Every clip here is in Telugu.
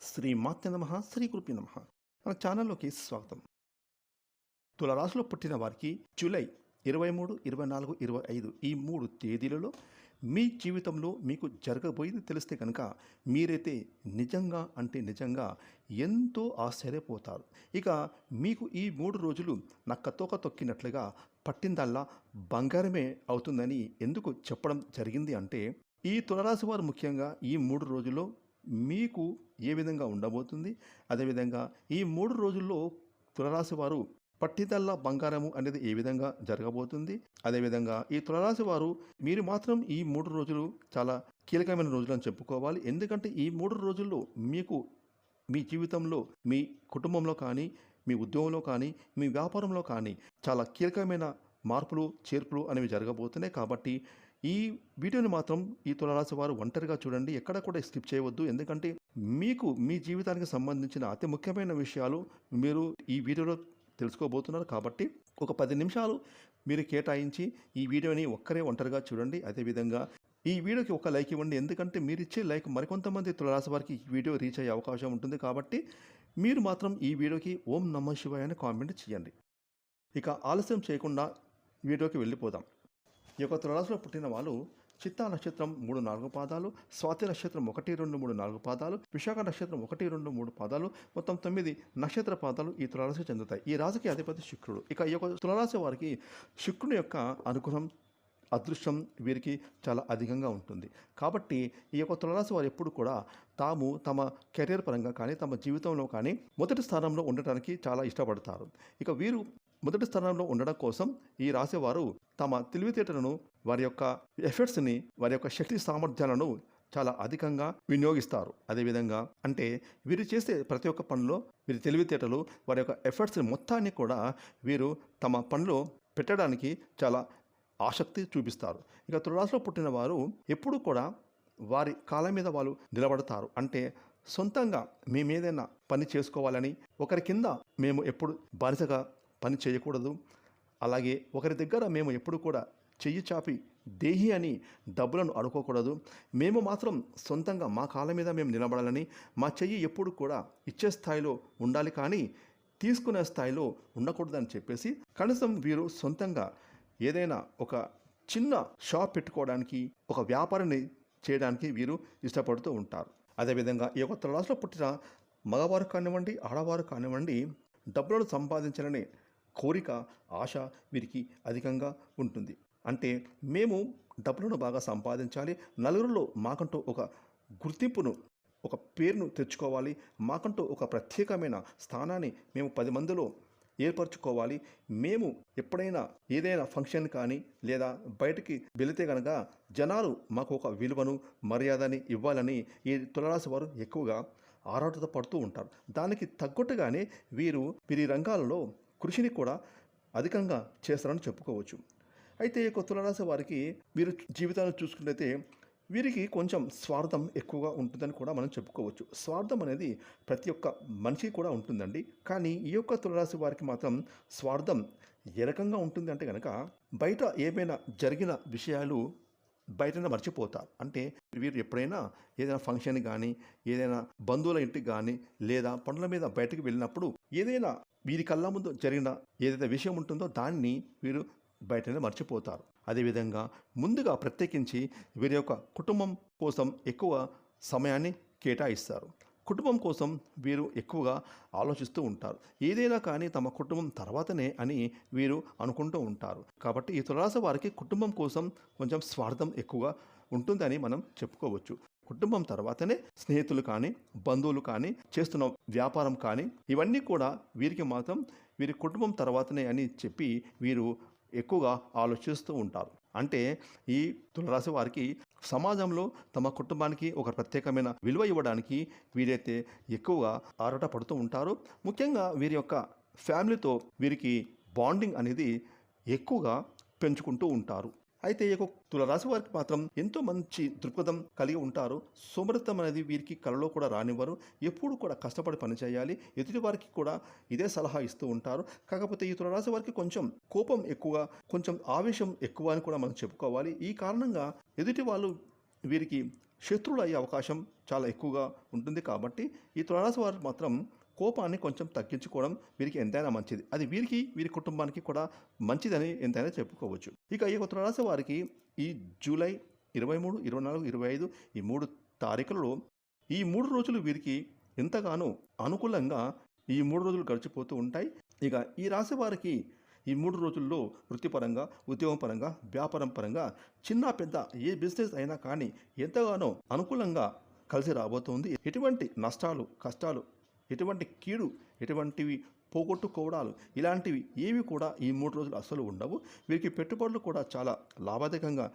శ్రీ మాత్య నమ శ్రీ కృపి నమ. మన ఛానల్లోకి స్వాగతం. తులరాశిలో పుట్టిన వారికి జూలై ఇరవై మూడు ఇరవై నాలుగు ఇరవై ఐదు ఈ మూడు తేదీలలో మీ జీవితంలో మీకు జరగబోయేది తెలిస్తే కనుక మీరైతే నిజంగా అంటే నిజంగా ఎంతో ఆశ్చర్యపోతారు. ఇక మీకు ఈ మూడు రోజులు నక్కతోక తొక్కినట్లుగా పట్టిందల్లా బంగారమే అవుతుందని ఎందుకు చెప్పడం జరిగింది అంటే ఈ తులరాశి వారు ముఖ్యంగా ఈ మూడు రోజుల్లో మీకు ఏ విధంగా ఉండబోతుంది? అదేవిధంగా ఈ మూడు రోజుల్లో తులరాశి వారు పట్టిదల్లా బంగారము అనేది ఏ విధంగా జరగబోతుంది? అదేవిధంగా ఈ తులరాశి వారు మీరు మాత్రం ఈ మూడు రోజులు చాలా కీలకమైన రోజులు అని చెప్పుకోవాలి. ఎందుకంటే ఈ మూడు రోజుల్లో మీకు మీ జీవితంలో మీ కుటుంబంలో కానీ మీ ఉద్యోగంలో కానీ మీ వ్యాపారంలో కానీ చాలా కీలకమైన మార్పులు చేర్పులు అనేవి జరగబోతున్నాయి. కాబట్టి ఈ వీడియోని మాత్రం ఈ తులరాశి వారు ఒంటరిగా చూడండి. ఎక్కడ కూడా స్కిప్ చేయవద్దు. ఎందుకంటే మీకు మీ జీవితానికి సంబంధించిన అతి ముఖ్యమైన విషయాలు మీరు ఈ వీడియోలో తెలుసుకోబోతున్నారు. కాబట్టి ఒక పది నిమిషాలు మీరు కేటాయించి ఈ వీడియోని ఒక్కరే ఒంటరిగా చూడండి. అదేవిధంగా ఈ వీడియోకి ఒక లైక్ ఇవ్వండి. ఎందుకంటే మీరు ఇచ్చే లైక్ మరికొంతమంది తులరాశి వారికి ఈ వీడియో రీచ్ అయ్యే అవకాశం ఉంటుంది. కాబట్టి మీరు మాత్రం ఈ వీడియోకి ఓం నమ శివాయ అని కామెంట్ చేయండి. ఇక ఆలస్యం చేయకుండా వీడియోకి వెళ్ళిపోదాం. ఈ యొక్క తులరాశిలో పుట్టిన వాళ్ళు చిత్తా నక్షత్రం మూడు నాలుగు పాదాలు స్వాతి నక్షత్రం ఒకటి రెండు మూడు నాలుగు పాదాలు విశాఖ నక్షత్రం ఒకటి రెండు మూడు పాదాలు మొత్తం తొమ్మిది నక్షత్ర పాదాలు ఈ తులరాశికి చెందుతాయి. ఈ రాశికి అధిపతి శుక్రుడు. ఇక ఈ యొక్క తులరాశి వారికి శుక్రుని యొక్క అనుగ్రహం అదృష్టం వీరికి చాలా అధికంగా ఉంటుంది. కాబట్టి ఈ యొక్క తులరాశి వారు ఎప్పుడు కూడా తాము తమ కెరీర్ పరంగా కానీ తమ జీవితంలో కానీ మొదటి స్థానంలో ఉండటానికి చాలా ఇష్టపడతారు. ఇక వీరు మొదటి స్థానంలో ఉండడం కోసం ఈ రాశివారు తమ తెలివితేటలను వారి యొక్క ఎఫర్ట్స్ని వారి యొక్క శక్తి సామర్థ్యాలను చాలా అధికంగా వినియోగిస్తారు. అదేవిధంగా అంటే వీరు చేసే ప్రతి ఒక్క పనిలో వీరి తెలివితేటలు వారి యొక్క ఎఫర్ట్స్ మొత్తాన్ని కూడా వీరు తమ పనిలో పెట్టడానికి చాలా ఆసక్తి చూపిస్తారు. ఇక తులరాశిలో పుట్టిన వారు ఎప్పుడూ కూడా వారి కాలం మీద వాళ్ళు నిలబడతారు. అంటే సొంతంగా మేము ఏదైనా పని చేసుకోవాలని ఒకరి కింద మేము ఎప్పుడు బానిసగా పని చేయకూడదు. అలాగే ఒకరి దగ్గర మేము ఎప్పుడు కూడా చెయ్యి చాపి దేహి అని డబ్బులను అడుకోకూడదు. మేము మాత్రం సొంతంగా మా కాళ్ళ మీద మేము నిలబడాలని మా చెయ్యి ఎప్పుడు కూడా ఇచ్చే స్థాయిలో ఉండాలి కానీ తీసుకునే స్థాయిలో ఉండకూడదని చెప్పేసి కనీసం వీరు సొంతంగా ఏదైనా ఒక చిన్న షాప్ పెట్టుకోవడానికి ఒక వ్యాపారాన్ని చేయడానికి వీరు ఇష్టపడుతూ ఉంటారు. అదేవిధంగా ఈ యొక్క తులరాశిలో పుట్టిన మగవారు కానివ్వండి ఆడవారు కానివ్వండి డబ్బులను సంపాదించాలని కోరిక ఆశ వీరికి అధికంగా ఉంటుంది. అంటే మేము డబ్బులను బాగా సంపాదించాలి నలుగురిలో మాకంటూ ఒక గుర్తింపును ఒక పేరును తెచ్చుకోవాలి మాకంటూ ఒక ప్రత్యేకమైన స్థానాన్ని మేము పది మందిలో ఏర్పరచుకోవాలి. మేము ఎప్పుడైనా ఏదైనా ఫంక్షన్ కానీ లేదా బయటికి వెళితే కనుక జనాలు మాకు ఒక విలువను మర్యాదని ఇవ్వాలని ఈ తులరాశి వారు ఎక్కువగా ఆరాటత పడుతూ ఉంటారు. దానికి తగ్గట్టుగానే వీరు వీరి రంగాలలో కృషిని కూడా అధికంగా చేస్తారని చెప్పుకోవచ్చు. అయితే ఈ యొక్క తులరాశి వారికి వీరు జీవితాన్ని చూసుకున్నైతే వీరికి కొంచెం స్వార్థం ఎక్కువగా ఉంటుందని కూడా మనం చెప్పుకోవచ్చు. స్వార్థం అనేది ప్రతి ఒక్క మనిషి కూడా ఉంటుందండి. కానీ ఈ యొక్క తులరాశి వారికి మాత్రం స్వార్థం ఏ రకంగా ఉంటుంది అంటే కనుక బయట ఏమైనా జరిగిన విషయాలు బయటనే మర్చిపోతారు అంటే వీరు ఎప్పుడైనా ఏదైనా ఫంక్షన్ కానీ ఏదైనా బంధువుల ఇంటికి కానీ లేదా పనుల మీద బయటకు వెళ్ళినప్పుడు ఏదైనా వీరి కళ్ళ ముందు జరిగిన ఏదైతే విషయం ఉంటుందో దాన్ని వీరు బయటనే మర్చిపోతారు. అదేవిధంగా ముందుగా ప్రత్యేకించి వీరి యొక్క కుటుంబం కోసం ఎక్కువ సమయాన్ని కేటాయిస్తారు. కుటుంబం కోసం వీరు ఎక్కువగా ఆలోచిస్తూ ఉంటారు. ఏదైనా కానీ తమ కుటుంబం తర్వాతనే అని వీరు అనుకుంటూ ఉంటారు. కాబట్టి ఈ తులరాశి వారికి కుటుంబం కోసం కొంచెం స్వార్థం ఎక్కువగా ఉంటుందని మనం చెప్పుకోవచ్చు. కుటుంబం తర్వాతనే స్నేహితులు కానీ బంధువులు కానీ చేస్తున్న వ్యాపారం కానీ ఇవన్నీ కూడా వీరికి మాత్రం వీరి కుటుంబం తర్వాతనే అని చెప్పి వీరు ఎక్కువగా ఆలోచిస్తూ ఉంటారు. అంటే ఈ తులరాశి వారికి సమాజంలో తమ కుటుంబానికి ఒక ప్రత్యేకమైన విలువ ఇవ్వడానికి వీరైతే ఎక్కువగా ఆరాట పడుతూ ఉంటారు. ముఖ్యంగా వీరి యొక్క ఫ్యామిలీతో వీరికి బాండింగ్ అనేది ఎక్కువగా పెంచుకుంటూ ఉంటారు. అయితే ఈ యొక్క తులరాశి వారికి మాత్రం ఎంతో మంచి దృక్పథం కలిగి ఉంటారు. సోమరితం అనేది వీరికి కలలో కూడా రానివ్వరు. ఎప్పుడు కూడా కష్టపడి పనిచేయాలి ఎదుటి వారికి కూడా ఇదే సలహా ఇస్తూ ఉంటారు. కాకపోతే ఈ తులరాశి వారికి కొంచెం కోపం ఎక్కువ కొంచెం ఆవేశం ఎక్కువ అని కూడా మనం చెప్పుకోవాలి. ఈ కారణంగా ఎదుటి వాళ్ళు వీరికి శత్రువులు అయ్యే అవకాశం చాలా ఎక్కువగా ఉంటుంది కాబట్టి ఈ తులారాశి వారు మాత్రం కోపాన్ని కొంచెం తగ్గించుకోవడం వీరికి ఎంతైనా మంచిది. అది వీరికి వీరి కుటుంబానికి కూడా మంచిదని ఎంతైనా చెప్పుకోవచ్చు. ఇక ఈ తులారాశి వారికి ఈ జూలై ఇరవై మూడు ఇరవై నాలుగు ఇరవై ఐదు ఈ మూడు తారీఖులలో ఈ మూడు రోజులు వీరికి ఎంతగానో అనుకూలంగా ఈ మూడు రోజులు గడిచిపోతూ ఉంటాయి. ఇక ఈ రాశి వారికి ఈ మూడు రోజుల్లో వృత్తిపరంగా ఉద్యోగం పరంగా వ్యాపారం పరంగా చిన్న పెద్ద ఏ బిజినెస్ అయినా కానీ ఎంతగానో అనుకూలంగా కలిసి రాబోతోంది. ఎటువంటి నష్టాలు కష్టాలు ఎటువంటి కీడు ఎటువంటివి పోగొట్టుకోవడాలు ఇలాంటివి ఏవి కూడా ఈ మూడు రోజులు అస్సలు ఉండవు. వీరికి పెట్టుబడులు కూడా చాలా లాభదాయకంగా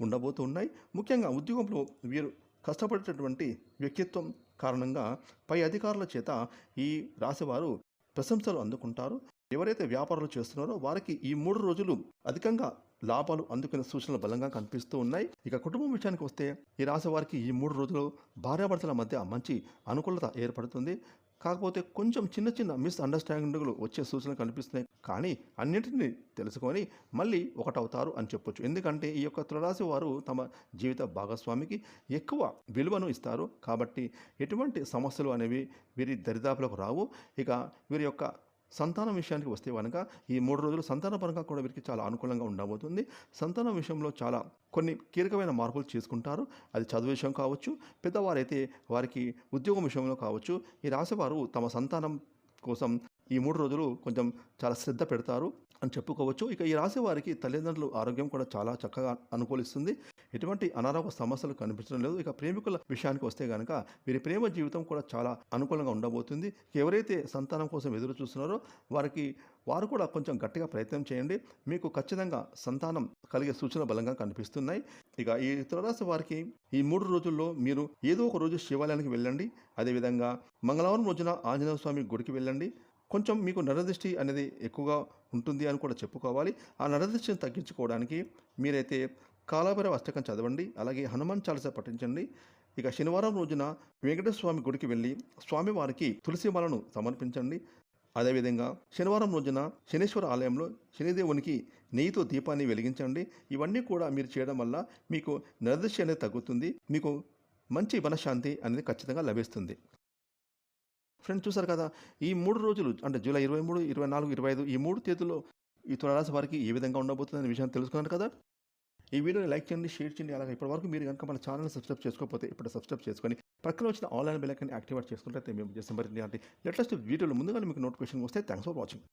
ఉండబోతున్నాయి. ముఖ్యంగా ఉద్యోగంలో వీరు కష్టపడేటటువంటి వ్యక్తిత్వం కారణంగా పై అధికారుల చేత ఈ రాశివారు ప్రశంసలు అందుకుంటారు. ఎవరైతే వ్యాపారాలు చేస్తున్నారో వారికి ఈ మూడు రోజులు అధికంగా లాభాలు అందుకునే సూచనలు బలంగా కనిపిస్తూ ఉన్నాయి. ఇక కుటుంబం విషయానికి వస్తే ఈ రాశి వారికి ఈ మూడు రోజులు భార్యాభర్తల మధ్య మంచి అనుకూలత ఏర్పడుతుంది. కాకపోతే కొంచెం చిన్న చిన్న మిస్అండర్స్టాండింగ్లు వచ్చే సూచనలు కనిపిస్తున్నాయి. కానీ అన్నింటినీ తెలుసుకొని మళ్ళీ ఒకటవుతారు అని చెప్పొచ్చు. ఎందుకంటే ఈ యొక్క తులరాశి వారు తమ జీవిత భాగస్వామికి ఎక్కువ విలువను ఇస్తారు. కాబట్టి ఎటువంటి సమస్యలు అనేవి వీరి దరిదాపులకు రావు. ఇక వీరి యొక్క సంతానం విషయానికి వస్తే కనుక ఈ మూడు రోజులు సంతానపరంగా కూడా వీరికి చాలా అనుకూలంగా ఉండబోతుంది. సంతానం విషయంలో చాలా కొన్ని కీలకమైన మార్పులు చేసుకుంటారు. అది చదువు విషయం కావచ్చు పెద్దవారైతే వారికి ఉద్యోగం విషయంలో కావచ్చు ఈ రాశివారు తమ సంతానం కోసం ఈ మూడు రోజులు కొంచెం చాలా శ్రద్ధ పెడతారు. అని చెప్పుకోవచ్చు. ఇక ఈ రాశి వారికి తల్లిదండ్రుల ఆరోగ్యం కూడా చాలా చక్కగా అనుకూలిస్తుంది. ఎటువంటి అనారోగ్య సమస్యలు కనిపించడం లేదు. ఇక ప్రేమికుల విషయానికి వస్తే కనుక వీరి ప్రేమ జీవితం కూడా చాలా అనుకూలంగా ఉండబోతుంది. ఎవరైతే సంతానం కోసం ఎదురు చూస్తున్నారో వారికి వారు కూడా కొంచెం గట్టిగా ప్రయత్నం చేయండి. మీకు ఖచ్చితంగా సంతానం కలిగే సూచన బలంగా కనిపిస్తున్నాయి. ఇక ఈ తులరాశి వారికి ఈ మూడు రోజుల్లో మీరు ఏదో ఒక రోజు శివాలయానికి వెళ్ళండి. అదేవిధంగా మంగళవారం రోజున ఆంజనేయ స్వామి గుడికి వెళ్ళండి. కొంచెం మీకు నరదృష్టి అనేది ఎక్కువగా ఉంటుంది అని కూడా చెప్పుకోవాలి. ఆ నరదృష్టిని తగ్గించుకోవడానికి మీరైతే కాలాభైరవ అష్టకం చదవండి అలాగే హనుమాన్ చాలీస పఠించండి. ఇక శనివారం రోజున వెంకటేశ్వర స్వామి గుడికి వెళ్ళి స్వామివారికి తులసి మాలను సమర్పించండి. అదేవిధంగా శనివారం రోజున శనీశ్వర ఆలయంలో శనిదేవునికి నెయ్యితో దీపాన్ని వెలిగించండి. ఇవన్నీ కూడా మీరు చేయడం వల్ల మీకు నరదృష్టి అనేది తగ్గుతుంది మీకు మంచి మనశ్శాంతి అనేది ఖచ్చితంగా లభిస్తుంది. ఫ్రెండ్స్ చూసారు కదా ఈ మూడు రోజులు అంటే జూలై ఇరవై మూడు ఇరవై నాలుగు ఇరవై ఐదు ఈ మూడు తేదీలో ఈ తులరాశి వారికి ఏ విధంగా ఉండబోతుంది అనే విషయాన్ని తెలుసుకున్నారు కదా? ఈ వీడియోని లైక్ చేయండి షేర్ చేయండి. అలాగే ఇప్పటివరకు మీరు కనుక మన ఛానల్ సబ్స్క్రైబ్ చేసుకోకపోతే ఇప్పుడు సబ్స్క్రైబ్ చేసుకొని పక్కన వచ్చిన ఆన్లైన్ బెల్ ఐకాన్ యాక్టివేట్ చేసుకుంటే మేము చేసిన మరి లేటెస్ట్ వీడియోలు ముందుగా మీకు నోటిఫికేషన్ వస్తే థ్యాంక్స్ ఫర్ వాచింగ్.